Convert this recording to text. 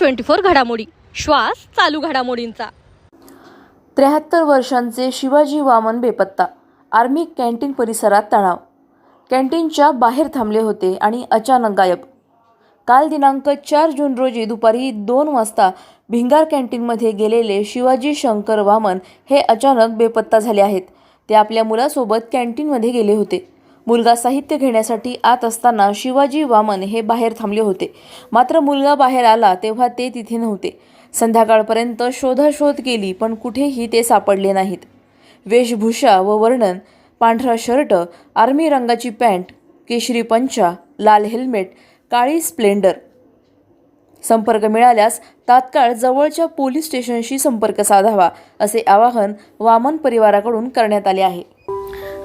Twenty four घडामोडी. श्वास चालू घडामोडींचा. त्र्याहत्तर वर्षांचे शिवाजी वामन बेपत्ता आर्मी कॅन्टीन परिसरात तणाव. कॅन्टीनच्या बाहेर थांबले होते आणि अचानक गायब. काल दिनांक चार जून रोजी दुपारी दोन वाजता भिंगार कॅन्टीनमध्ये गेलेले शिवाजी शंकर वामन हे अचानक बेपत्ता झाले आहेत. ते आपल्या मुलासोबत कॅन्टीनमध्ये गेले होते. मुलगा साहित्य घेण्यासाठी आत असताना शिवाजी वामन हे बाहेर थांबले होते. मात्र मुलगा बाहेर आला तेव्हा ते तिथे नव्हते. संध्याकाळपर्यंत शोधाशोध केली पण कुठेही ते सापडले नाहीत. वेशभूषा व वर्णन पांढरा शर्ट आर्मी रंगाची पॅन्ट केशरी पंचा लाल हेल्मेट काळी स्प्लेंडर संपर्क मिळाल्यास तात्काळ जवळच्या पोलीस स्टेशनशी संपर्क साधावा असे आवाहन वामन परिवाराकडून करण्यात आले आहे.